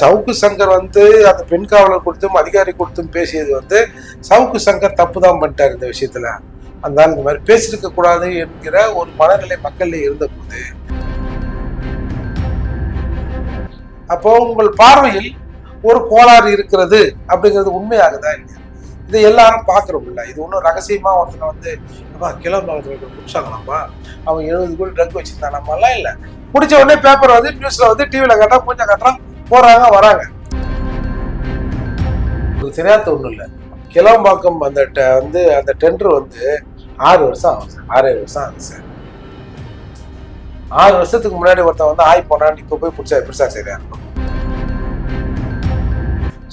சவுக்கு சங்கர் வந்து அந்த பெண் காவலர் கொடுத்தும் அதிகாரி கொடுத்தும் பேசியது வந்து சவுக்கு சங்கர் தப்பு தான் பண்ணிட்டார் இந்த விஷயத்துல. அதனால இந்த மாதிரி பேசியிருக்க கூடாது என்கிற ஒரு மனநிலை மக்கள்ல இருந்தபோது. அப்போ உங்கள் பார்வையில் ஒரு கோளாறு இருக்கிறது அப்படிங்கிறது உண்மையாகுதா இல்லையா? இதை எல்லாரும் பார்க்குறோம்ல. இது ஒன்றும் ரகசியமாக ஒருத்தனை வந்து அப்பா கிளம்பு குடிச்சாங்களாப்பா அவன் எழுபது கோடி ட்ரக் வச்சுருந்தானாம்மாலாம் இல்லை. முடிச்ச உடனே பேப்பர் வந்து நியூஸில் வந்து டிவியில் கட்டுறான் பூஞ்சா கட்டுறான். போறாங்க வராங்க. தெரியாத ஒன்றும் இல்லை. கிளம்பாக்கம் அந்த வந்து அந்த டெண்டர் வந்து ஆறு வருஷம் ஆகும் சார் ஆறு ஏழு வருஷம் ஆகும் சார் ஆறு வருஷத்துக்கு முன்னாடி ஒருத்தன் வந்து ஆய் போனான்னு இப்போ போய் பிடிச்சா பிடிச்சா சரியா இருக்கும்.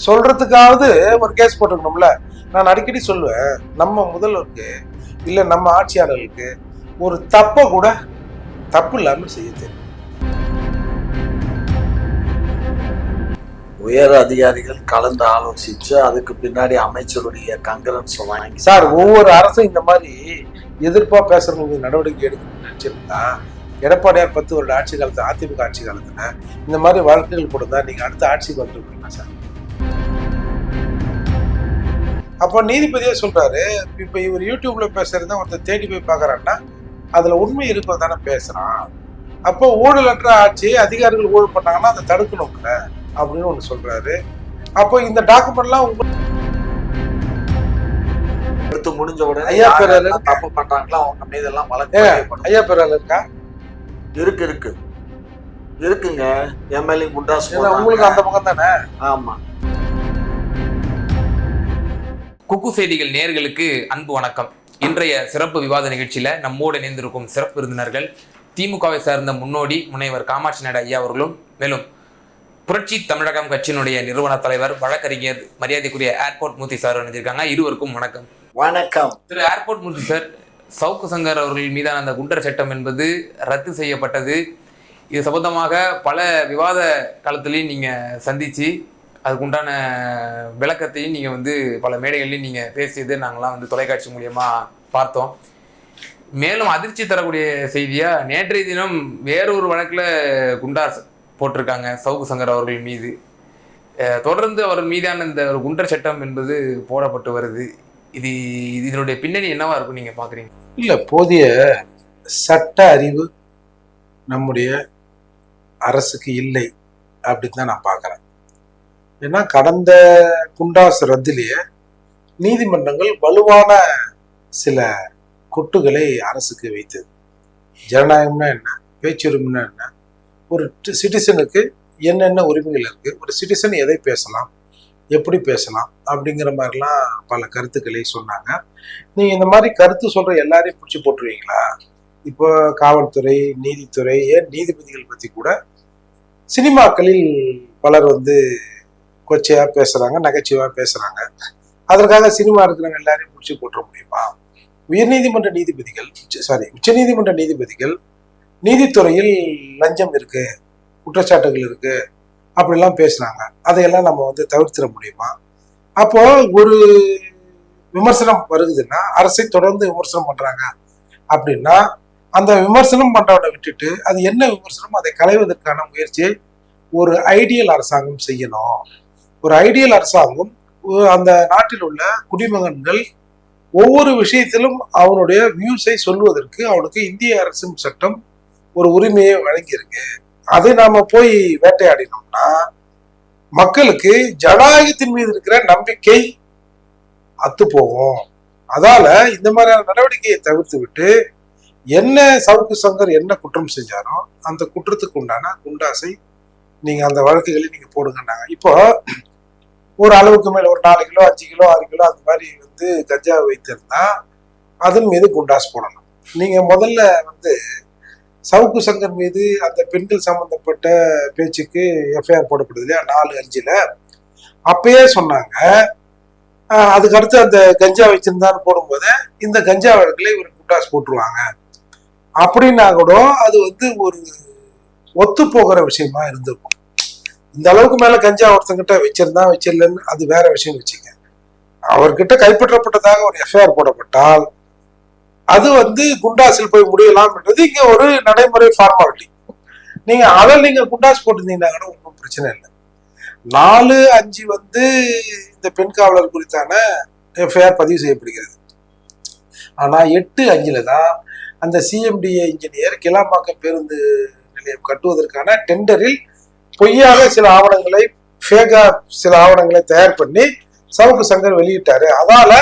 சொல்றதுக்காவது ஒரு கேஸ் போட்டுக்கணும்ல. நான் அடிக்கடி சொல்லுவேன் நம்ம முதல்வருக்கு இல்லை நம்ம ஆட்சியாளர்களுக்கு ஒரு தப்பை கூட தப்பு இல்லாமல் செய்ய தெரியும். உயர் அதிகாரிகள் கலந்து ஆலோசிச்சு அதுக்கு பின்னாடி அமைச்சருடைய கங்கரன்ஸ் வாங்கி சார் ஒவ்வொரு அரசும் இந்த மாதிரி எதிர்ப்பா பேசுறவங்களுக்கு நடவடிக்கை எடுக்கணும்னு நினைச்சிருந்தா எடப்பாடியார் பத்து வருட ஆட்சி காலத்துல அதிமுக ஆட்சி காலத்துல இந்த மாதிரி வழக்குகள் கொடுத்தா நீங்க அடுத்த ஆட்சிக்கு வந்துருக்கீங்களா சார்? அப்போ நீதிபதியே சொல்றாரு இப்போ இவர் யூடியூப்ல பேசுறத ஒருத்தர் தேடி போய் பார்க்குறான்னா அதுல உண்மை இருக்கும் தானே பேசுறான். அப்போ ஊழலற்ற ஆட்சி அதிகாரிகள் ஊழல் பண்ணாங்கன்னா அதை தடுக்கணும்ல. அப்படின்னு ஒன்று சொல்றாரு. அப்போ இந்த டாக்குமெண்ட்லாம் உங்க எடுத்து முடிஞ்ச உடனே ஐயா, யாரெல்லாம் தப்பு பண்றாங்களோ அவங்க மீது எல்லாம் வழக்கு. ஐயா பேரால இருக்கா? இருக்கு இருக்கு. இருக்குங்க. எம்எல்ஏ குண்டாஸ் உங்களுக்கு அந்த பக்கம் தானே? ஆமா. குக்கு செய்திகள் நேயர்களுக்கு அன்பு வணக்கம். இன்றைய சிறப்பு விவாத நிகழ்ச்சியில நம்மோடு இணைந்திருக்கும் சிறப்பு விருந்தினர்கள் திமுகவை சார்ந்த முன்னோடி முனைவர் காமாட்சி நாயுடு ஐயா அவர்களும் மேலும் புரட்சி தமிழகம் கட்சியினுடைய நிறுவன தலைவர் வழக்கறிஞர் மரியாதைக்குரிய ஏர்போர்ட் மூர்த்தி சார் இணைஞ்சிருக்காங்க இருவருக்கும் வணக்கம். வணக்கம். திரு ஏர்போர்ட் மூர்த்தி சார் சவுக்கு சங்கர் அவர்கள் மீதான அந்த குண்டர் சட்டம் என்பது ரத்து செய்யப்பட்டது. இது சம்பந்தமாக பல விவாத காலத்திலையும் நீங்கள் சந்தித்து அதுக்குண்டான விளக்கத்தையும் நீங்கள் வந்து பல மேடைகள்லையும் நீங்கள் பேசியது நாங்களாம் வந்து தொலைக்காட்சி மூலியமாக பார்த்தோம். மேலும் அதிர்ச்சி தரக்கூடிய செய்தியாக நேற்றைய தினம் வேறொரு வழக்கில் குண்டார் போட்டிருக்காங்க. சவுக்கு சங்கர் அவர்கள் மீது. தொடர்ந்து அவர் மீதான இந்த ஒரு குண்டர் சட்டம் என்பது போடப்பட்டு வருது. இது இதனுடைய பின்னணி என்னவா இருக்கும் நீங்க பாக்குறீங்க? இல்ல போதிய சட்ட அறிவு நம்முடைய அரசுக்கு இல்லை அப்படின்னு தான் நான் பார்க்குறேன் ஏன்னா கடந்த குண்டாஸ் ரத்திலேயே நீதிமன்றங்கள் வலுவான சில கொட்டுகளை அரசுக்கு வைத்தது. ஜனநாயகம்னா என்ன? பேச்சுரிமைனா என்ன? ஒரு சிட்டிசனுக்கு என்னென்ன உரிமைகள் இருக்குது ஒரு சிட்டிசன் எதை பேசலாம்? எப்படி பேசலாம்? அப்படிங்கிற மாதிரிலாம் பல கருத்துக்களை சொன்னாங்க. நீங்கள் இந்த மாதிரி கருத்து சொல்கிற எல்லாரையும் பிடிச்சி போட்டுருவீங்களா? இப்போ காவல்துறை நீதித்துறை ஏன் நீதிபதிகள் பற்றி கூட சினிமாக்களில் பலர் வந்து கொச்சையாக பேசுகிறாங்க நகைச்சுவாக பேசுகிறாங்க அதற்காக சினிமா இருக்கிறவங்க எல்லாரையும் பிடிச்சி போட்டுற முடியுமா? உயர்நீதிமன்ற நீதிபதிகள் சாரி உச்சநீதிமன்ற நீதிபதிகள் நீதித்துறையில் லஞ்சம் இருக்கு குற்றச்சாட்டுகள் இருக்கு அப்படிலாம் பேசுனாங்க அதையெல்லாம் நம்ம வந்து தவிர்த்திட முடியுமா? அப்போ ஒரு விமர்சனம் வருகுதுன்னா அரசை தொடர்ந்து விமர்சனம் பண்றாங்க அப்படின்னா அந்த விமர்சனம் பண்றவனை விட்டுட்டு அது என்ன விமர்சனம் அதை களைவதற்கான முயற்சியை ஒரு ஐடியல் அரசாங்கம் செய்யணும். ஒரு ஐடியல் அரசாங்கம் அந்த நாட்டில் உள்ள குடிமகன்கள் ஒவ்வொரு விஷயத்திலும் அவனுடைய வியூஸை சொல்வதற்கு அவனுக்கு இந்திய அரசின் சட்டம் ஒரு உரிமையை வழங்கியிருக்கு. அதை நாம போய் வேட்டையாடினோம்னா மக்களுக்கு ஜனநாயகத்தின் மீது இருக்கிற நம்பிக்கை அத்து போகும். அதால இந்த மாதிரியான நடவடிக்கையை தவிர்த்து விட்டு என்ன சவுக்கு சங்கர் என்ன குற்றம் செஞ்சாரோ அந்த குற்றத்துக்கு உண்டான குண்டாசை நீங்க அந்த வழக்குகளை நீங்க போடுங்கன்னாங்க. இப்போ ஒரு அளவுக்கு மேல ஒரு நாலு கிலோ அஞ்சு கிலோ ஆறு கிலோ அந்த மாதிரி வந்து கஞ்சா வைத்திருந்தா அதன் மீது குண்டாஸ் போடணும். நீங்க முதல்ல வந்து சவுக்கு சங்கர் மீது அந்த பெண்கள் சம்பந்தப்பட்ட பேச்சுக்கு எஃப்ஐஆர் போடப்படுது இல்லையா? நாலு அஞ்சுல. அப்பயே சொன்னாங்க. அதுக்கடுத்து அந்த கஞ்சா வச்சிருந்தான்னு போடும்போது இந்த கஞ்சா வழக்குல இவர் குண்டாஸ் போட்டுருவாங்க. அப்படின்னா கூட அது வந்து ஒரு ஒத்து போகிற விஷயமா இருந்திருக்கும். இந்த அளவுக்கு மேல கஞ்சா ஒருத்தங்கிட்ட வச்சிருந்தா வச்சிடலன்னு அது வேற விஷயம் வச்சுங்க அவர்கிட்ட கைப்பற்றப்பட்டதாக ஒரு எஃப்ஐஆர் போடப்பட்டால் அது வந்து குண்டாஸில் போய் முடியலாம்ன்றது இங்க ஒரு நடைமுறை ஃபார்மாலிட்டி நீங்க அதை நீங்க குண்டாஸ் போட்டிருந்தீங்கன்னா கூட ஒன்றும் பிரச்சனை இல்லை. நாலு அஞ்சு வந்து இந்த பெண் காவலர் குறித்தான எஃப்ஐஆர் பதிவு செய்யப்படுகிறது. ஆனா எட்டு அஞ்சுல தான் அந்த சிஎம்டிஏ இன்ஜினியர் கிளாம்பாக்கம் பேருந்து நிலையம் கட்டுவதற்கான டெண்டரில் பொய்யாக சில ஆவணங்களை ஃபேகா சில ஆவணங்களை தயார் பண்ணி சவுக்கு சங்கர் வெளியிட்டாரு. அதால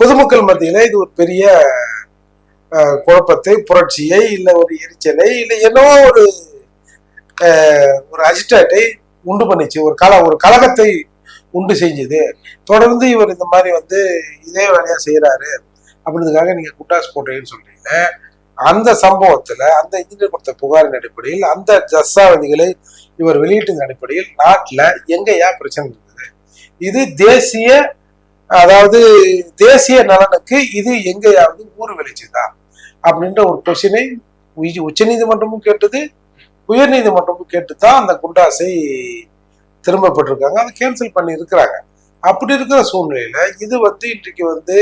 பொதுமக்கள் மத்தியில இது ஒரு பெரிய குழப்பத்தை புரட்சியை இல்லை ஒரு எரிச்சலை இல்லை என்னவோ ஒரு ஒரு அஜிடேட்டை உண்டு பண்ணிச்சு. ஒரு கல ஒரு கழகத்தை உண்டு செஞ்சது. தொடர்ந்து இவர் இந்த மாதிரி வந்து இதே வேலையா செய்யறாரு அப்படின்றதுக்காக நீங்க குண்டாஸ் போட்டீங்கன்னு சொல்றீங்க. அந்த சம்பவத்துல அந்த இன்ஜினியர் கொடுத்த புகாரின் அடிப்படையில் அந்த ஜஸ்ஸாவதிகளை இவர் வெளியிட்டதன் அடிப்படையில் நாட்டுல எங்கேயா பிரச்சனை இருந்தது. இது தேசிய அதாவது தேசிய நலனுக்கு இது எங்கேயாவது ஊர் விளைச்சுதான் அப்படின்ற ஒரு கொஸ்டினை உச்ச நீதிமன்றமும் கேட்டது உயர் நீதிமன்றமும் கேட்டு தான் அந்த குண்டாசை திரும்பப்பட்டிருக்காங்க. அதை கேன்சல் பண்ணி இருக்கிறாங்க அப்படி இருக்கிற சூழ்நிலையில இது வந்து இன்றைக்கு வந்து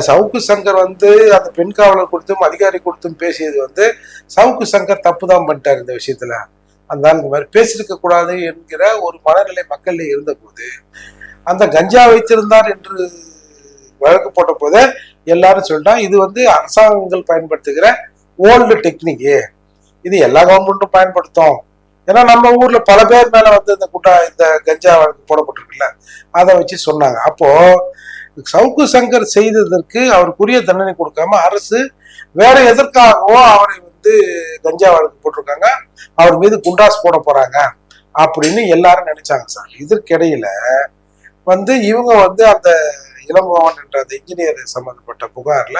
சவுக்கு சங்கர் வந்து அந்த பெண் காவலர் கொடுத்தும் அதிகாரி கொடுத்தும் பேசியது வந்து சவுக்கு சங்கர் தப்பு தான் பண்ணிட்டார் இந்த விஷயத்துல. அந்த இந்த மாதிரி பேசியிருக்க கூடாது என்கிற ஒரு மனநிலை மக்கள்ல இருந்த போது அந்த கஞ்சா வைத்திருந்தார் என்று வழக்கு போட்ட போதே எல்லாரும் சொல்லிட்டான் இது வந்து அரசாங்கங்கள் பயன்படுத்துகிற ஓல்டு டெக்னிக்கு இது எல்லா கவர்மெண்ட்டும் பயன்படுத்தும். ஏன்னா நம்ம ஊர்ல பல பேர் மேல வந்து இந்த குட்டா இந்த கஞ்சா வழக்கு போடப்பட்டிருக்குல்ல அதை வச்சு சொன்னாங்க. அப்போ சவுக்கு சங்கர் செய்ததற்கு அவருக்குரிய தண்டனை கொடுக்காம அரசு வேற எதற்காகவோ அவரை வந்து கஞ்சா வழக்கு போட்டிருக்காங்க. அவர் மீது குண்டாஸ் போட போறாங்க அப்படின்னு எல்லாரும் நினைச்சாங்க சார். இதற்கிடையில வந்து இவங்க வந்து அந்த இளம்பவன் என்ற அந்த இன்ஜினியர் சம்பந்தப்பட்ட புகார்ல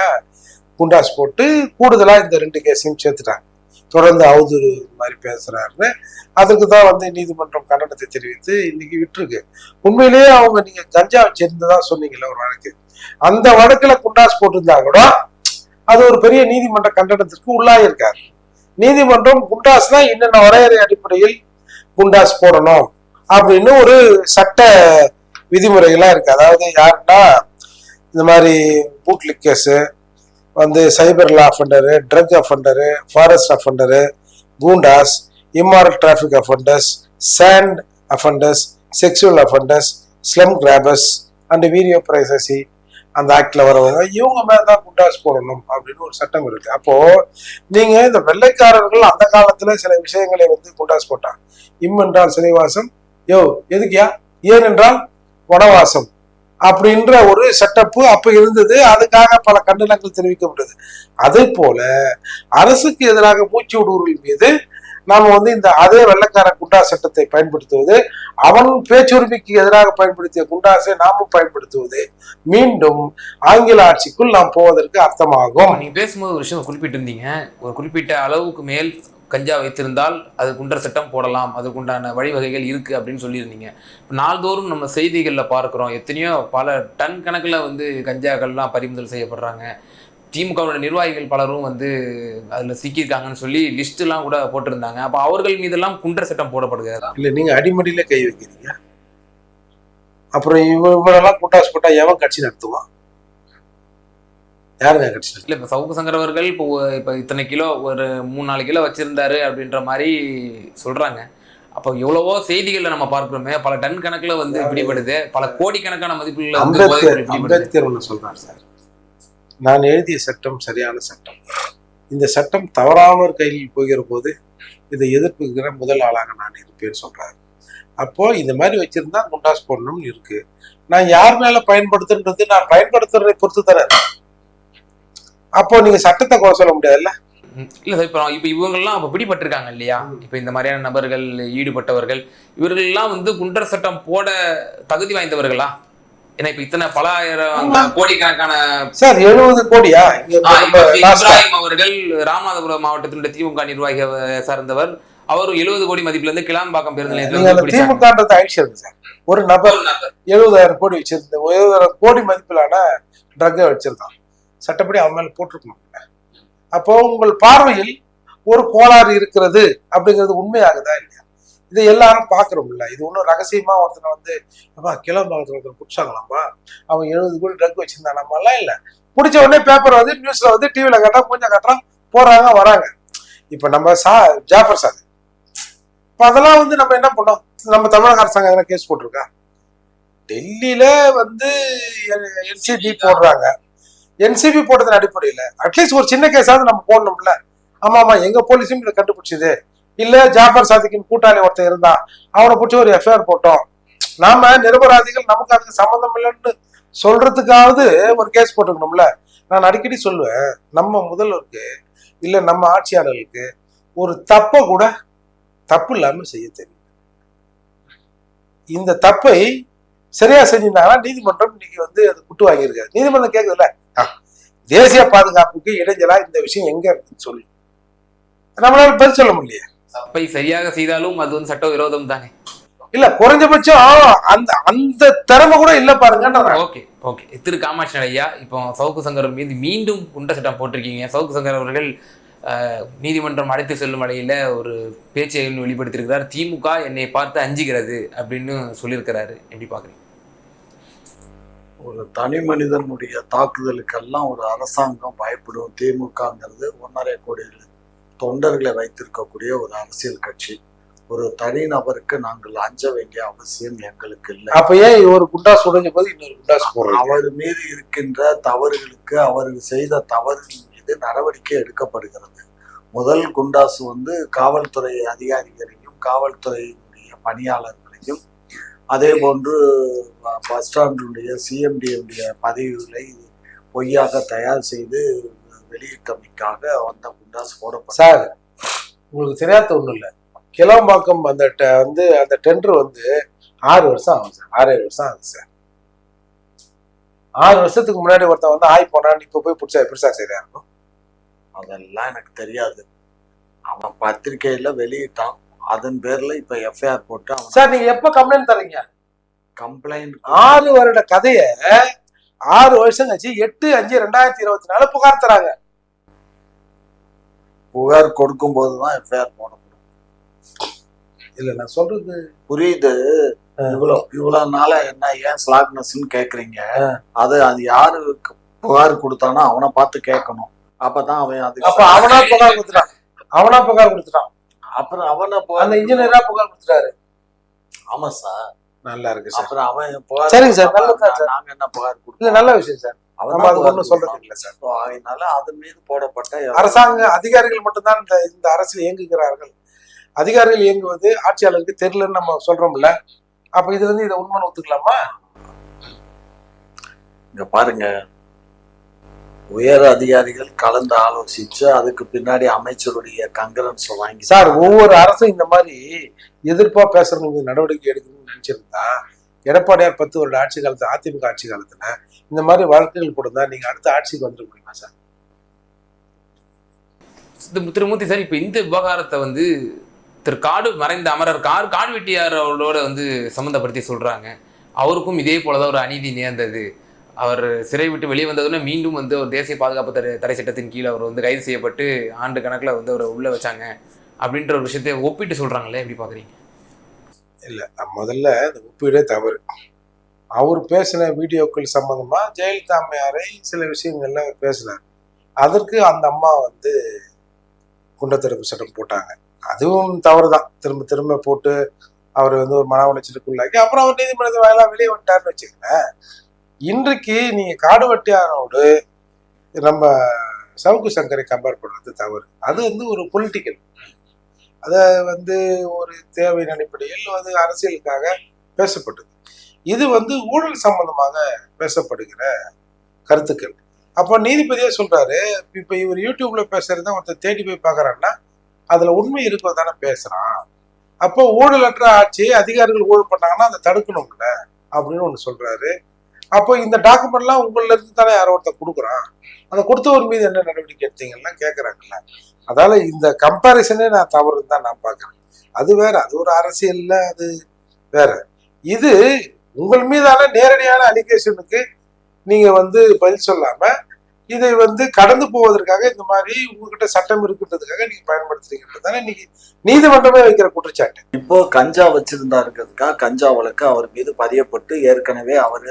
குண்டாஸ் போட்டு கூடுதலா இந்த ரெண்டு கேஸையும் சேர்த்துட்டாங்க. தொடர்ந்து அவதூறு மாதிரி பேசுறாருன்னு அதுக்கு தான் வந்து நீதிமன்றம் கண்டனத்தை தெரிவித்து இன்னைக்கு விட்டுருக்கு. உண்மையிலேயே அவங்க நீங்க கஞ்சா வச்சிருந்ததா சொன்னீங்கல்ல ஒரு வழக்கு. அந்த வழக்குல குண்டாஸ் போட்டிருந்தா கூட அது ஒரு பெரிய நீதிமன்ற கண்டனத்திற்கு உள்ளாயிருக்காரு நீதிமன்றம் குண்டாஸ்னா என்னென்ன வரையறை அடிப்படையில் குண்டாஸ் போடணும் அப்படின்னு ஒரு சட்ட விதிமுறைகள்லாம் இருக்கு. அதாவது யாருன்னா இந்த மாதிரி பூட்லிக் கேஸு வந்து cyber law offender drug offender forest offender goondas immoral traffic offenders sand offenders sexual offenders slum grabbers and video piracy அந்த ஆக்டில் வரவங்க. இவங்க மேலே தான் குண்டாஸ் போடணும் அப்படின்னு ஒரு சட்டம் இருக்கு. அப்போ நீங்க இந்த வெள்ளைக்காரர்கள் அந்த காலத்துல சில விஷயங்களை வந்து குண்டாஸ் போட்டாங்க. இம் என்றால் சிறைவாசம். யோ எதுக்கியா ஏன் என்றால் வனவாசம் அப்படின்ற ஒரு செட்டப்பு அப்ப இருந்தது. அதுக்காக பல கண்டனங்கள் தெரிவிக்கப்பட்டது. அதே போல அரசுக்கு எதிராக மூச்சு விடுவர்கள் மீது நாம வந்து இந்த அதே வெள்ளக்கார குண்டா சட்டத்தை பயன்படுத்துவது அவன் பேச்சுரிமைக்கு எதிராக பயன்படுத்திய குண்டாசை நாமும் பயன்படுத்துவது மீண்டும் ஆங்கில ஆட்சிக்குள் நாம் போவதற்கு அர்த்தமாகும். நீங்க பேசும்போது ஒரு விஷயம் குறிப்பிட்டிருந்தீங்க. ஒரு குறிப்பிட்ட அளவுக்கு மேல் கஞ்சா வைத்திருந்தால் அது குண்டர் சட்டம் போடலாம். அதுக்குண்டான வழிவகைகள் இருக்கு அப்படின்னு சொல்லியிருந்தீங்க. இப்போ நாள்தோறும் நம்ம செய்திகளில் பார்க்குறோம். எத்தனையோ பல டன் கணக்கில் வந்து கஞ்சாக்கள்லாம் பறிமுதல் செய்யப்படுறாங்க. திமுகவோட நிர்வாகிகள் பலரும் வந்து அதில் சிக்கியிருக்காங்கன்னு சொல்லி லிஸ்ட்லாம் கூட போட்டிருந்தாங்க. அப்போ அவர்கள் மீதெல்லாம் குண்டர் சட்டம் போடப்படுகிறதா? இல்லை நீங்கள் அடிமடியில் கை வைக்கிறீங்க. அப்புறம் இவ இவரெல்லாம் கூட்டாசு போட்டால் எவன் கட்சி நடத்துவான்? யாருங்க கட்சி? இல்லை இப்போ சவுக்கு சங்கர் அவர்கள் இப்போ இப்போ இத்தனை கிலோ ஒரு மூணு நாலு கிலோ வச்சிருந்தாரு அப்படின்ற மாதிரி சொல்றாங்க. அப்போ எவ்வளவோ செய்திகளை நம்ம பார்க்கிறோமே பல டன் கணக்குல வந்து பிடிபடுது பல கோடிக்கணக்கான போதைப் அம்பேத்கர் அம்பேத்கர் ஒன்று சொல்றார் சார். நான் எழுதிய சட்டம் சரியான சட்டம். இந்த சட்டம் தவறாமற் கையில் போகிற போது இதை எதிர்ப்புகிற முதல் ஆளாக நான் இருப்பேன்னு சொல்றாரு. அப்போ இந்த மாதிரி வச்சிருந்தா குண்டாஸ் போடணும்னு இருக்கு. நான் யார் மேல பயன்படுத்துன்றது நான் பயன்படுத்துறதை பொறுத்து இருக்கு. அப்போ நீங்க சட்டத்தை குறை சொல்ல முடியாதுல்ல? இல்ல சார் இப்போ இப்போ இவங்கெல்லாம் அப்போ பிடிபட்டிருக்காங்க இல்லையா? இப்போ இந்த மாதிரியான நபர்கள் ஈடுபட்டவர்கள் இவர்கள்லாம் வந்து குண்டர் சட்டம் போட தகுதி வாய்ந்தவர்களா? ஏன்னா இப்போ இத்தனை பல ஆயிரம் கோடிக்கணக்கான சார் எழுபது கோடியா? இப்ராஹிம் அவர்கள் ராமநாதபுரம் மாவட்டத்தினுடைய திமுக நிர்வாகி சார்ந்தவர். அவர் எழுபது கோடி மதிப்புல இருந்து கிளாம்பாக்கம் பேருந்து நிலையத்துல. திமுகன்றது சார். ஒரு நபர் ஒரு நபர். எழுபதாயிரம் கோடி வச்சிருந்த எழுபதாயிரம் கோடி மதிப்பிலான ட்ரக்கை வச்சிருந்தான். சட்டப்படி அவன் மேல போட்டிருக்கணும் அப்போ உங்கள் பார்வையில் ஒரு கோளாறு இருக்கிறது அப்படிங்கிறது உண்மையாகுதா இல்லையா? இதை எல்லாரும் பாக்குறோம்ல இது ஒன்றும் ரகசியமா ஒருத்தனை வந்து அப்பா கிளம்பாக்கத்துல ஒருத்தர் பிடிச்சாங்களாம்ப்பா அவன் எழுபது கோடி ட்ரக் வச்சிருந்தான் எல்லாம் இல்ல. பிடிச்ச உடனே பேப்பர் வந்து நியூஸ்ல வந்து டிவில காட்டுறான் கொஞ்சம் காட்டுறான் போறாங்க வராங்க. இப்ப நம்ம சா ஜாஃபர் சார். அதெல்லாம் வந்து நம்ம என்ன பண்ணோம்? நம்ம தமிழக அரசாங்கம் எதனா கேஸ் போட்டிருக்கா? டெல்லியில வந்து என்சிபி போடுறாங்க. என்சிபி போட்டதன் அடிப்படையில் அட்லீஸ்ட் ஒரு சின்ன கேஸாவது நம்ம போடணும்ல. ஆமா ஆமா எங்க போலீஸும் இதை கண்டுபிடிச்சது. இல்ல ஜாஃபர் சாதிக்கின் கூட்டாளி ஒருத்தன் இருந்தா அவனை பிடிச்சி ஒரு எஃப்ஐஆர் போட்டோம். நாம நிரபராதிகள் நமக்கு அதுக்கு சம்மந்தம் இல்லைன்னு சொல்றதுக்காவது ஒரு கேஸ் போட்டுக்கணும்ல. நான் அடிக்கடி சொல்லுவேன் நம்ம முதல்வருக்கு இல்ல நம்ம ஆட்சியாளர்களுக்கு ஒரு தப்பை கூட தப்பு இல்லாம செய்ய தெரியும் இந்த தப்பை சரியா செஞ்சிருந்தாங்கன்னா நீதிமன்றம் இன்னைக்கு வந்து அது குட்டு வாங்கியிருக்காரு நீதிமன்றம் கேக்குதுல்ல தேசிய பாதுகாப்புக்கு இடைஞ்சலா இந்த விஷயம் எங்க இருக்குன்னு சொல்லி. நம்மளால பதில் சொல்ல முடியல தப்பை சரியாக செய்தாலும் அது வந்து சட்ட விரோதம் தானே? இல்ல குறைஞ்சபட்சம் அந்த அந்த திறமை கூட இல்ல பாருங்க ஓகே ஓகே. திரு காமாட்சி ஐயா இப்போ சவுக்கு சங்கர் மீது மீண்டும் குண்ட சட்டம் போட்டிருக்கீங்க. சவுக்கு சங்கர் அவர்கள் நீதிமன்றம் அழைத்து செல்லும் வழியில ஒரு பேச்சை வெளிப்படுத்தியிருக்கிறார். திமுக என்னை பார்த்து அஞ்சுகிறது அப்படின்னு சொல்லியிருக்கிறாரு. எப்படி பாக்குறீங்க? ஒரு தனி மனிதனுடைய தாக்குதலுக்கெல்லாம் ஒரு அரசாங்கம் பயப்படும். திமுகங்கிறது ஒன்றரை கோடி தொண்டர்களை வைத்திருக்கக்கூடிய ஒரு அரசியல் கட்சி. ஒரு தனிநபருக்கு நாங்கள் அஞ்ச வேண்டிய அவசியம் எங்களுக்கு இல்லை. அப்ப ஏன் ஒரு குண்டாஸ் உடைஞ்ச போது இன்னொரு குண்டாஸ் அவர் மீது இருக்கின்ற தவறுகளுக்கு அவர் செய்த தவறுகள் மீது நடவடிக்கை எடுக்கப்படுகிறது. முதல் குண்டாசு வந்து காவல்துறை அதிகாரிகளையும் காவல்துறையினுடைய பணியாளர்களையும் அதே போன்று பஸ் ஸ்டாண்டுடைய சிஎம்டிஎம்டைய பதவிகளை பொய்யாக தயார் செய்து வெளியிட்டமைக்காக வந்த குண்டாசு போடப்பட்டது. சார் உங்களுக்கு தெரியாத ஒண்ணும் இல்ல. கிளம்பாக்கம் அந்த வந்து அந்த டெண்டர் வந்து ஆறு வருஷம் ஆகும் சார். ஆறு ஏழு வருஷம் ஆகுது சார். ஆறு வருஷத்துக்கு முன்னாடி ஒருத்தன் வந்து ஆய் போனான்னு இப்ப போய் பிடிச்சா பெருசா சரியா இருக்கும் அதெல்லாம் எனக்கு தெரியாது. அவன் பத்திரிக்கையில வெளியிட்டான். அதன் பேர்ல இப்ப எஃப்ஐஆர் போட்டு சார் நீங்க எப்ப கம்ப்ளைண்ட் தரீங்க கம்ப்ளைண்ட் ஆறு வருட கதைய ஆறு வருஷம் கழிச்சு எட்டு அஞ்சு ரெண்டாயிரத்தி இருபத்தி நாலு புகார் தராங்க. புகார் கொடுக்கும் போதுதான் எஃப்ஐஆர் போடப்படும். இல்ல நான் சொல்றது புரியுது. இவ்வளவு இவ்வளவு நாளா என்ன ஏன் ஸ்லாக்னஸ்ன்னு கேக்குறீங்க? அது அது யாருக்கு புகார் கொடுத்தானோ அவனை பார்த்து கேட்கணும். அப்பதான் அவன் அப்ப அது அவனா புகார் கொடுத்துட்டான். அவனா புகார் கொடுத்துட்டான். அப்புறம் அவனை அந்த இன்ஜினியரா புகார் கொடுத்துட்டாரு. ஆமா சார் நல்லா இருக்கு சார் அப்புறம் அவன் புகார் சரிங்க சார், நல்லது சார். நாங்க என்ன புகார் இல்ல கொடுத்தோம் நல்ல விஷயம் சார் நம்ம அது ஒண்ணும் சொல்றது. இல்ல சார் அதனால அதன் மீது போடப்பட்ட அரசாங்க அதிகாரிகள் மட்டும்தான் இந்த இந்த அரசில் இயங்குகிறார்கள். அதிகாரிகள் இயங்குவது ஆட்சியாளருக்கு தெரியலன்னு நம்ம சொல்றோம்ல. அப்ப இது வந்து இதை உண்மை ஒத்துக்கலாமா? இங்க பாருங்க. உயர் அதிகாரிகள் கலந்து ஆலோசிச்சு அதுக்கு பின்னாடி அமைச்சருடைய கங்கரன்ஸ் வாங்கி சார் ஒவ்வொரு அரசும் இந்த மாதிரி எதிர்ப்பா பேசுறவங்க நடவடிக்கை எடுக்கணும்னு நினைச்சிருந்தா எடப்பாடியார் பத்து வருட ஆட்சி காலத்துல அதிமுக ஆட்சி காலத்துல இந்த மாதிரி வழக்குகள் கொடுத்தா நீங்க அடுத்த ஆட்சிக்கு வந்துட முடியுமா சார்? திரு- திருமூர்த்தி சார் இப்போ இந்த விவகாரத்தை வந்து திரு காடு மறைந்த அமரர் கார் காடு வெட்டியார் அவரோட வந்து சம்மந்தப்படுத்தி சொல்றாங்க. அவருக்கும் இதே போலதான் ஒரு அநீதி நேர்ந்தது. அவர் சிறை விட்டு வெளியே வந்ததுல மீண்டும் வந்து ஒரு தேசிய பாதுகாப்பு தடை தடை சட்டத்தின் கீழே அவர் வந்து கைது செய்யப்பட்டு ஆண்டு கணக்கில் வந்து அவரை உள்ள வச்சாங்க. அப்படின்ற ஒரு விஷயத்தை ஒப்பிட்டு சொல்றாங்களே எப்படி பாக்குறீங்க? இல்லை முதல்ல இந்த ஒப்பீடே தவறு. அவர் பேசின வீடியோக்கள் சம்மந்தமாக ஜெயலலிதா அம்மையாரை சில விஷயங்கள்ல பேசினார். அதற்கு அந்த அம்மா வந்து குண்டத்தடுப்பு சட்டம் போட்டாங்க. அதுவும் தவறு தான் திரும்ப திரும்ப போட்டு அவர் வந்து ஒரு மன உளைச்சலுக்குள்ளாக்கி அப்புறம் அவர் நீதிமன்றத்தை வாயிலாக வெளியே வந்துட்டாருன்னு வச்சுக்கோங்களேன். இன்றைக்கு நீங்க காடு வட்டியாரோடு நம்ம சவுக்கு சங்கரை கம்பேர் பண்றது தவறு. அது வந்து ஒரு பொலிட்டிக்கல் அதை வந்து ஒரு தேவையின் அடிப்படையில் அது அரசியலுக்காக பேசப்பட்டது. இது வந்து ஊழல் சம்பந்தமாக பேசப்படுகிற கருத்துக்கள். அப்போ நீதிபதியே சொல்றாரு இப்போ இவர் யூடியூப்ல பேசுறத ஒருத்தர் தேடி போய் பார்க்கறான்னா அதுல உண்மை இருக்கிறது தானே பேசுறான். அப்போ ஊழலற்ற ஆட்சி அதிகாரிகள் ஊழல் பண்ணாங்கன்னா அதை தடுக்கணும்ல அப்படின்னு ஒன்று சொல்றாரு. அப்போ இந்த டாக்குமெண்ட்லாம் உங்கள இருந்து தானே யாரோ ஒருத்தர் கொடுக்குறான்? அந்த கொடுத்தவர் மீது என்ன நடவடிக்கை எடுத்தீங்கன்னா கேட்குறாங்கல்ல அதால இந்த கம்பாரிசனே நான் தவறுன்னு தான் நான் பார்க்குறேன். அது வேற அது ஒரு அரசியல்ல அது வேற. இது உங்கள் மீதான நேரடியான அலிகேஷனுக்கு நீங்க வந்து பதில் சொல்லாம இதை வந்து கடந்து போவதற்காக இந்த மாதிரி உங்ககிட்ட சட்டம் இருக்குன்றதுக்காக நீங்க தானே இன்னைக்கு நீதிமன்றமே வைக்கிற குற்றச்சாட்டு. இப்போ கஞ்சா வச்சிருந்தாருங்கிறதுக்காக கஞ்சா வழக்கு அவர் மீது பதியப்பட்டு ஏற்கனவே அவர்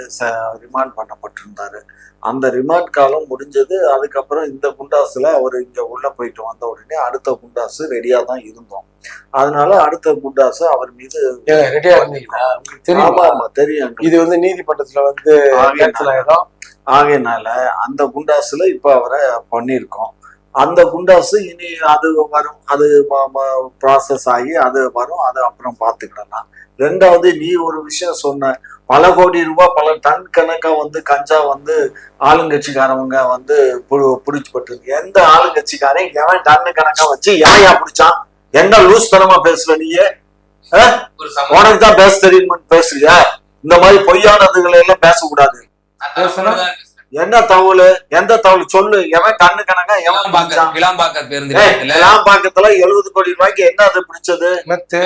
ரிமாண்ட் பண்ணப்பட்டிருந்தாரு. அந்த ரிமாண்ட் காலம் முடிஞ்சது அதுக்கப்புறம் இந்த குண்டாசுல அவர் இங்க உள்ள போயிட்டு வந்த உடனே அடுத்த குண்டாசு ரெடியா தான் இருந்தோம். அதனால அடுத்த குண்டாசு அவர் மீது ரெடியா இருந்தீங்களா? உங்களுக்கு ஆமா தெரியுமா? ஆமா தெரியும். இது வந்து நீதிமன்றத்துல வந்து ஆகையினால- அந்த குண்டாசுல இப்ப அவரை பண்ணியிருக்கோம். அந்த குண்டாசு இனி அது வரும் அது ப்ராசஸ் ஆகி அது வரும் அது அப்புறம் பார்த்துக்கிடலாம். ரெண்டாவது நீ ஒரு விஷயம் சொன்ன பல கோடி ரூபாய் பல டன் கணக்கா வந்து கஞ்சா வந்து ஆளுங்கட்சிக்காரவங்க வந்து பு- புடிச்சுப்பட்டிருக்கு எந்த ஆளுங்கட்சிக்காரன் எவன் டன் கணக்கா வச்சு யாயா பிடிச்சான்? என்ன லூஸ் தனமா பேசுற நீயே? உனக்கு தான் பேச தெரியுமான்னு பேசுறியா? இந்த மாதிரி பொய்யானதுகளை எல்லாம் பேசக்கூடாது. என்ன தகவல் எந்த தகவல் சொல்லு. எவன் கண்ணு கணக்கா எவன் கிளாம்பாக்கம் பேருந்து கிளாம்பாக்கத்துல எழுபது கோடி ரூபாய்க்கு என்ன அது பிடிச்சது? மெத்து.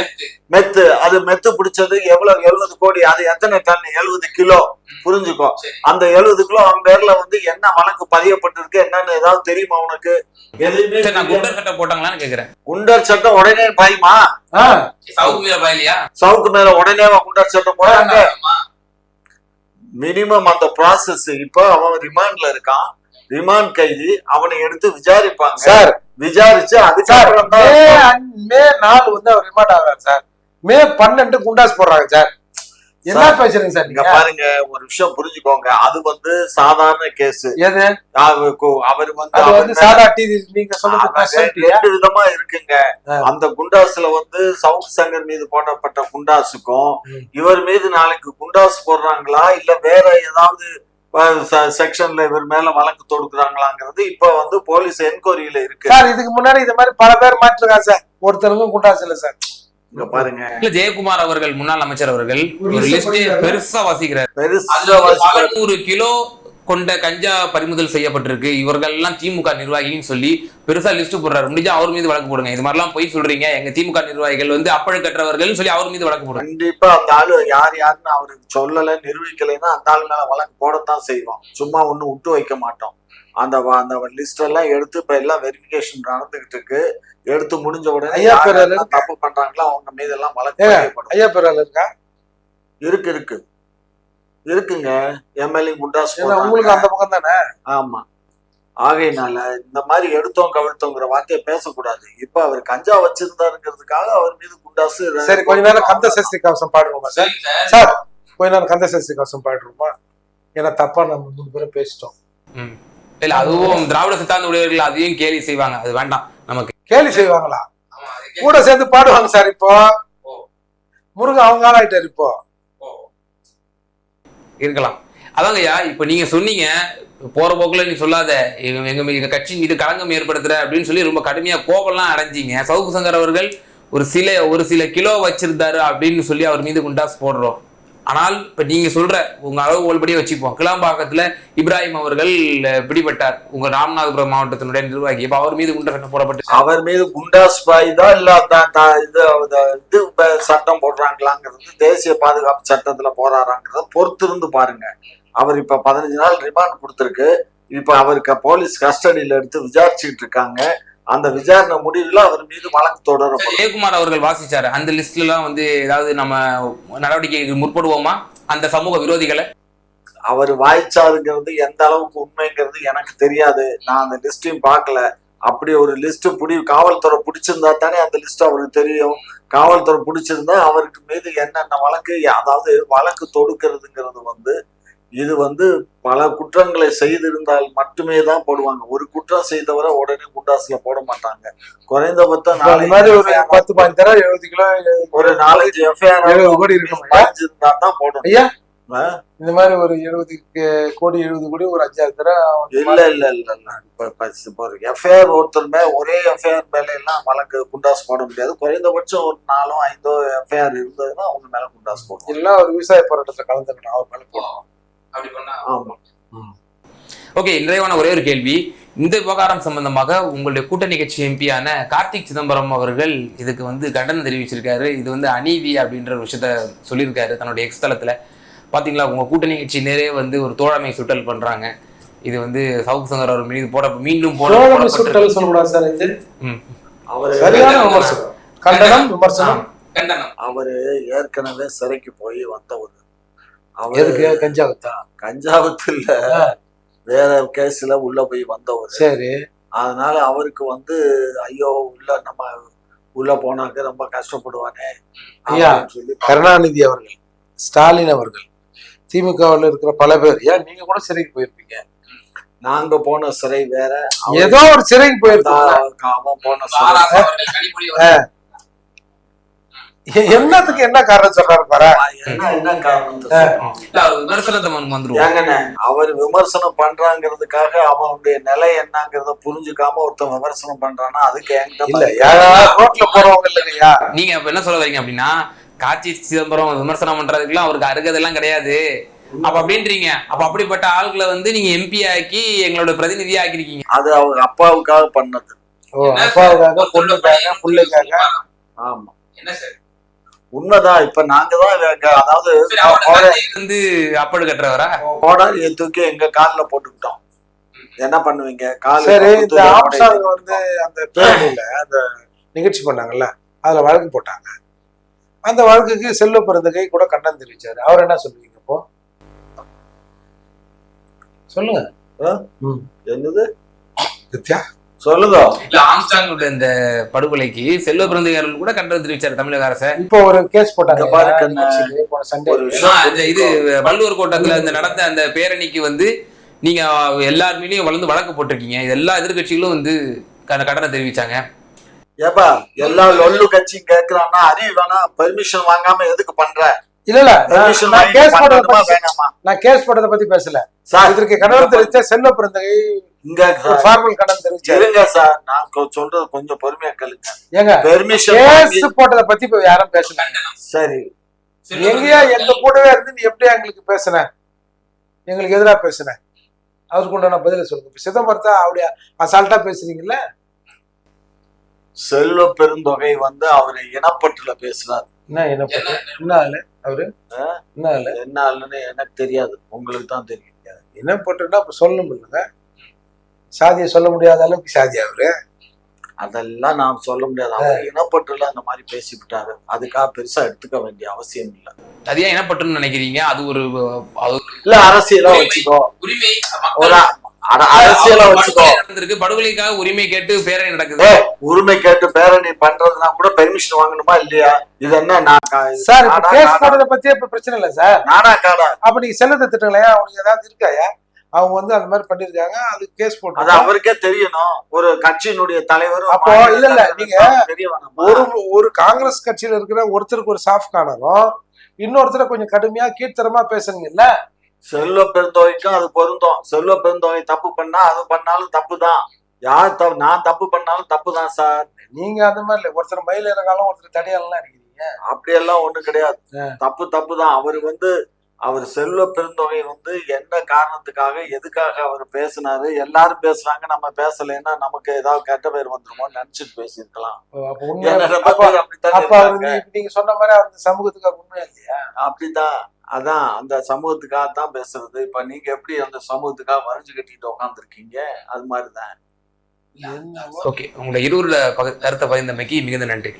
மெத்து. அது மெத்து பிடிச்சது எவ்வளவு எழுபது கோடி. அது எத்தனை டன் எழுபது கிலோ. புரிஞ்சுக்கோ. அந்த எழுபது கிலோ அவன் பேர்ல வந்து என்ன வழக்கு பதியப்பட்டிருக்கு? என்னன்னு ஏதாவது தெரியுமா உனக்கு? எதுவுமே. குண்டர் சட்டை போட்டாங்களான்னு கேக்குறேன். குண்டர் சட்டம் உடனே பாயுமா? ஆஹ் சவுக்கு மீற பாயலையா? சவுக்கு மேல உடனே குண்டர் சட்டம் போறாங்க மினிமம் அந்த ப்ராசஸ் இப்போ அவன் ரிமாண்ட்ல இருக்கான். ரிமாண்ட் கைதி அவனை எடுத்து விசாரிப்பாங்க. சார். விசாரிச்சு சார் அதுக்கப்புறம் மே நாலு வந்து அவர் ரிமாண்ட் ஆகிறார் சார். மே பன்னெண்டு குண்டாஸ் போடுறாங்க சார். என்ன பேசுறீங்க சார் நீங்க? பாருங்க ஒரு விஷயம் புரிஞ்சுக்கோங்க. அது வந்து சாதாரண கேஸ். எது? அவர் வந்து சாதா டிவி நீங்க சொல்றது ரெண்டு- விதமா இருக்குங்க. அந்த குண்டாசுல வந்து சவுத் சங்கர் மீது போடப்பட்ட குண்டாசுக்கும் ம். இவர் மீது நாளைக்கு குண்டாசு போடுறாங்களா? இல்ல வேற ஏதாவது செக்ஷன்ல இவர் மேல வழக்கு தொடுக்குறாங்களாங்கிறது இப்ப வந்து போலீஸ் என்கொயரியில இருக்கு. சார் இதுக்கு முன்னாடி இந்த மாதிரி பல பேர் மாற்றிருக்காங்க சார். ஒருத்தருக்கும் குண்டாஸ் இல்ல சார். இங்க பாருங்க. இல்ல ஜெயக்குமார் அவர்கள் முன்னாள் அமைச்சர் அவர்கள் ஒரு லிஸ்டே. பெருசா வாசிக்கிறார். 600 கிலோ கொண்ட கஞ்சா பறிமுதல் செய்யப்பட்டிருக்கு. இவர்கள் எல்லாம் திமுக நிர்வாகின்னு சொல்லி பெருசா லிஸ்ட் போடுறாரு. முடிஞ்சா அவர் மீது வழக்கு போடுங்க. இது மாதிரிலாம் பொய் சொல்றீங்க. எங்க திமுக நிர்வாகிகள் வந்து அப்பழுக்கற்றவர்கள் சொல்லி அவர் மீது வழக்கு போடுங்க கண்டிப்பா அந்த ஆளு யார் யாருன்னு அவருக்கு சொல்லல நிரூபிக்கலைன்னா அந்த ஆளு மேல வழக்கு போடத்தான் செய்வோம் சும்மா ஒண்ணும் விட்டு வைக்க மாட்டோம். அந்த வ- அந்த லிஸ்ட் எல்லாம் எடுத்து இப்ப எல்லாம் வெரிஃபிகேஷன் நடந்துகிட்டு இருக்கு எடுத்து முடிஞ்ச உடனே ஐயா, யாரெல்லாம் தப்பு பண்றாங்களோ அவங்க மீது எல்லாம் வழக்கு. ஐயா பேரால இருக்கா? இருக்கு இருக்கு. இருக்குங்க. எம்எல்ஏ குண்டாஸ். உங்களுக்கு அந்த பக்கம் தானே? ஆமா. ஆகையினால இந்த மாதிரி எடுத்தோம் கவிழ்த்தோங்கிற வார்த்தையை பேசக்கூடாது. இப்ப அவர் கஞ்சா வச்சிருந்தாருங்கிறதுக்காக அவர் மீது குண்டாசு சரி கொஞ்ச நேரம் கந்த சஷ்டி கவசம் பாடுவோமா சார். சார் கொஞ்ச நேரம் கந்த சஷ்டி கவசம் பாடுவோமா? ஏன்னா தப்பா நம்ம மூணு பேரும் பேசிட்டோம். ம். இல்ல அதுவும் திராவிட சித்தாந்த உடையவர்கள் அதையும் கேலி செய்வாங்க. அது வேண்டாம். நமக்கு கேலி செய்வாங்களா? கூட சேர்ந்து பாடுவாங்க சார் இப்போ. முருகன் அவங்க ஆளாயிட்டாரு இப்போ. இருக்கலாம். அதாங்கய்யா இப்ப நீங்க சொன்னீங்க போற போக்குல நீ சொல்லாத எங்க எங்க கட்சி மீது களங்கம் ஏற்படுத்துற அப்படின்னு சொல்லி ரொம்ப கடுமையா கோபம்லாம் அடைஞ்சீங்க. சவுக்கு சங்கர் அவர்கள் ஒரு சில ஒரு சில கிலோ வச்சிருந்தாரு அப்படின்னு சொல்லி அவர் மீது குண்டாஸ் போடுறோம். ஆனால் இப்ப நீங்க சொல்ற உங்க அளவுகோல்படியே வச்சுப்போம். கிளாம்பாக்கத்துல இப்ராஹிம் அவர்கள் பிடிபட்டார். உங்க ராமநாதபுரம் மாவட்டத்தினுடைய நிர்வாகி. இப்ப அவர் மீது குண்டர் சட்டம் போடப்பட்டு அவர் மீது குண்டாஸ் தான் இல்ல அந்த- இது இது சட்டம் போடுறாங்களாங்கிறது தேசிய பாதுகாப்பு சட்டத்துல போறாராங்கிறத பொறுத்து இருந்து பாருங்க. அவர் இப்ப பதினஞ்சு நாள் ரிமாண்ட் கொடுத்துருக்கு. இப்ப அவருக்கு போலீஸ் கஸ்டடியில எடுத்து விசாரிச்சுட்டு இருக்காங்க. அந்த விசாரணை முடிவுல அவர் மீது வழக்கு தொடரப்படும். ஜெயக்குமார் அவர்கள் வாசிச்சாரு. அந்த லிஸ்ட்ல எல்லாம் வந்து ஏதாவது நம்ம நடவடிக்கை முற்படுவோமா? அந்த சமூக விரோதிகளை? அவர் வாய்ச்சாருங்கிறது எந்த அளவுக்கு உண்மைங்கிறது எனக்கு தெரியாது. நான் அந்த லிஸ்டையும் பார்க்கல. அப்படி ஒரு லிஸ்ட் புடி காவல்துறை பிடிச்சிருந்தா தானே அந்த லிஸ்ட் அவருக்கு தெரியும். காவல்துறை பிடிச்சிருந்தா அவருக்கு மீது என்னென்ன வழக்கு அதாவது வழக்கு தொடுக்கிறதுங்கிறது வந்து இது வந்து பல குற்றங்களை செய்திருந்தால் மட்டுமே தான் போடுவாங்க. ஒரு குற்றம் செய்தவரை உடனே குண்டாசுல போட மாட்டாங்க. குறைந்தபட்சம் அந்த மாதிரி ஒரு நாலு பத்து தடவை எழுபது கிலோ ஒரு நாலஞ்சு எஃப்ஐஆர் கோடி. இருந்தா தான் போடணும். ஐயா? இந்த மாதிரி ஒரு எழுபது கோடி எழுபது கோடி ஒரு அஞ்சாறு தடவை இல்ல இல்ல இல்ல இல்ல. இப்ப எஃப்ஐஆர் ஒருத்தர் மேல ஒரே எஃப்ஐஆர் மேல எல்லாம் வழக்கு குண்டாஸ் போட முடியாது. குறைந்தபட்சம் ஒரு நாலோ ஐந்தோ எஃப்ஐஆர் இருந்ததுன்னா அவங்க மேல குண்டாஸ் போடுவோம் எல்லாம் ஒரு விவசாய போராட்டத்துல கலந்துக்கணும். அவர் மேல போடணும். அப்படி பண்ணா ஆமா. ஓகே இன்றையவான ஒரே ஒரு கேள்வி. இந்த விவகாரம் சம்பந்தமாக உங்களுடைய கூட்டணி கட்சி எம்பியான கார்த்திக் சிதம்பரம் அவர்கள் இதுக்கு வந்து கண்டனம் தெரிவிச்சிருக்காரு. இது வந்து அநீதி அப்படின்ற ஒரு விஷயத்த சொல்லியிருக்காரு தன்னுடைய எக்ஸ் தளத்துல. பாத்தீங்களா? உங்க கூட்டணி கட்சியினரே வந்து ஒரு தோழமை சுட்டல் பண்றாங்க. இது வந்து சவுக்கு சங்கர் அவர் மீது போட மீண்டும் போட. சுட்டல் சொல்லக்கூடாது சார் இது. அவரு சரியான விமர்சனம். கண்டனம் விமர்சனம். கண்டனம். அவரு ஏற்கனவே சிறைக்கு போய் வந்தவர் அவரு எதுக்கு? கஞ்சாவத்தா? கஞ்சாவத்துல வேற கேஸ்ல உள்ள போய் வந்தவர். சரி. அதனால அவருக்கு வந்து ஐயோ உள்ள நம்ம உள்ள போனாக்க ரொம்ப கஷ்டப்படுவானே. ஐயா, கருணாநிதி அவர்கள் ஸ்டாலின் அவர்கள் திமுகவில் இருக்கிற பல பேர் ஏன் நீங்க கூட சிறைக்கு போயிருப்பீங்க? நாங்க போன சிறை வேற ஏதோ ஒரு சிறைக்கு போயிருப்பீங்க அந்த அவன் போன சிறை சாராச அவர்கள் கனிமொழி அவர்கள் எ- என்னத்துக்கு என்ன காரணம் சொல்றாரு பாரு. என்ன என்ன காரணம்? இல்ல, அவர் விமர்சனம் பண்றாங்கிறதுக்காக அவனுடைய நிலை என்னங்கிறத புரிஞ்சுக்காம ஒருத்தன் விமர்சனம் பண்றானா அதுக்கு என்கிட்ட இல்ல ரோட்ல போறவங்க இல்லைங்கய்யா. நீங்க அப்ப என்ன சொல்ல வரீங்க அப்படின்னா காட்சி சிதம்பரம் விமர்சனம் பண்றதுக்குலாம் அவருக்கு அருகதெல்லாம் கிடையாது. அப்ப அப்படின்றீங்க. அப்ப அப்படிப்பட்ட ஆள்களை வந்து நீங்க எம்பி ஆக்கி எங்களோட பிரதிநிதியா ஆக்கிருக்கீங்க அது அவங்க அப்பாவுக்காக பண்ணது. ஓ அப்பாவுக்காக பொண்ணுக்காக பிள்ளைக்காக? ஆமா. என்ன சார்? உண்மைதான் இப்ப நாங்க தான் அதாவது வந்து அப்படு கட்டுறவரா? கோடாரியை தூக்கி எங்க கால்ல போட்டுக்கிட்டோம். என்ன பண்ணுவீங்க? கால் சரி இந்த ஆம்சாங் வந்து அந்த பேரணியில அந்த நிகழ்ச்சி பண்ணாங்கல்ல அதுல வழக்கு போட்டாங்க. அந்த வழக்குக்கு செல்வ பிறந்தகை கூட கண்டனம் தெரிவிச்சாரு. அவர் என்ன சொல்லுவீங்க இப்போ? சொல்லுங்க. என்னது? வித்யா? சொல்லுங்க இல்ல ஆம்ஸ்டாங்கோட இந்த படுகொலைக்கு செல்வ பிறந்தகாரர்கள் கூட கண்டனம் தெரிவிச்சாரு தமிழக அரசு. இப்போ ஒரு கேஸ் போட்டாங்க. இங்க பாரு கண்ணு. நிகழ்ச்சிக்கு போன சண்டே. ஒரு விஷயம் ஆ, அந்த இது வள்ளுவர் கோட்டத்துல இந்த நடந்த அந்த பேரணிக்கு வந்து நீங்க எல்லாருமேலயும் வளர்ந்து வழக்கு போட்டிருக்கீங்க. இது எல்லா எதிர்கட்சிகளும் வந்து க- கண்டனம் தெரிவிச்சாங்க. ஏப்பா எல்லா லொல்லு கட்சியும் கேக்குறான்னா அறிவு வேணா பெர்மிஷன் வாங்காம எதுக்கு பண்ற? இல்ல இல்ல நான் கேஸ் போட்டதை நான் கேஸ் போட்டதை பத்தி பேசல. சார் இதற்கு கண்டனம் தெரிவித்த செல்வ பிறந்தகை இங்க ஃபார்மல் கண்டனம் தெரிவிச்சாரு. இருங்க சார் நான் சொல்றது கொஞ்சம் பொறுமையா கேளுங்க. ஏங்க பெர்மிஷன் கேஸ் போட்டதை பத்தி இப்ப யாரும் பேசல. சரி. எங்கயா எங்க கூடவே இருந்து நீ எப்படி எங்களுக்கு பேசுன? எங்களுக்கு எதிரா பேசுன? அவருக்கு உண்டான பதில சொல்லுங்க. சிதம்பரத்தை அப்படியே அசால்ட்டா பேசுறீங்கல்ல? செல்வ பெருந்தொகை வந்து அவரை இனப்பட்டுல பேசுறாரு. என்ன என்ன என்ன ஆளு அவரு? என்ன ஆளு என்ன ஆளுன்னு எனக்கு தெரியாது. உங்களுக்கு தான் தெரியும். என்ன போட்டுன்னா இப்ப சொல்லணும் இல்லைங்க சாதியை சொல்ல முடியாத அளவுக்கு சாதி அவரு. அதெல்லாம் நான் சொல்ல முடியாது. அவர் இனப்பட்டுல அந்த மாதிரி பேசிவிட்டாரு. அதுக்காக பெருசா எடுத்துக்க வேண்டிய அவசியம் இல்ல. அது ஏன் இனப்பட்டுன்னு நினைக்கிறீங்க? அது ஒரு இல்ல அரசியலா வச்சுக்கோ. உரிமை ஒரு அரசியலா வச்சுக்கோ. படுகொலைக்காக உரிமை கேட்டு பேரணி நடக்குது. உரிமை கேட்டு பேரணி பண்றதுனா கூட பெர்மிஷன் வாங்கணுமா இல்லையா? இது என்ன நான் சார் கேஸ்? போடுறத இப்ப பிரச்சனை இல்ல சார். நானா காடா? அப்ப நீங்க செல்லத்தை திட்டங்களையா அவனுக்கு ஏதாவது இருக்காயா அவங்க வந்து அந்த மாதிரி பண்ணிருக்காங்க அது கேஸ் அது போட்டு அவருக்கே தெரியணும். ஒரு கட்சியினுடைய தலைவரும் அப்போ இல்ல, இல்ல, நீங்க? ஒரு ஒரு காங்கிரஸ் கட்சியில இருக்கிற ஒருத்தருக்கு ஒரு சாஃப்ட் கார்னரும் இன்னொருத்தரை கொஞ்சம் கடுமையா கீழ்த்தரமா பேசுறீங்கல்ல செல்வ பெருந்தொகைக்கும் அது பொருந்தும். செல்வ பெருந்தொகை தப்பு பண்ணா அது பண்ணாலும் தப்பு தான் யார் தப்பு நான் தப்பு பண்ணாலும் தப்பு தான் சார். நீங்க அந்த மாதிரி இல்ல. ஒருத்தர் மயில் இறங்காலும் ஒருத்தர் தடையாலாம் இருக்கிறீங்க அப்படியெல்லாம் ஒண்ணும் கிடையாது. தப்பு தப்பு தான் அவர் வந்து அவர் செல்வ பெருந்தொகை வந்து என்ன காரணத்துக்காக எதுக்காக அவர் பேசினாரு எல்லாரும் பேசுறாங்க. நம்ம பேசலைன்னா நமக்கு ஏதாவது கெட்ட பேர் வந்துருமோ நினைச்சிட்டு பேசியிருக்கலாம். நீங்க சொன்ன மாதிரி அந்த சமூகத்துக்கு உண்மையா இல்லையா? அப்படிதான் அதான் அந்த சமூகத்துக்காக தான் பேசுறது. இப்ப நீங்க எப்படி அந்த சமூகத்துக்காக வரைஞ்சு கட்டிட்டு உட்காந்துருக்கீங்க அது மாதிரிதான். ஓகே உங்களை இருவரோட பக- கருத்தை பகிர்ந்தமைக்கு மிகுந்த நன்றி.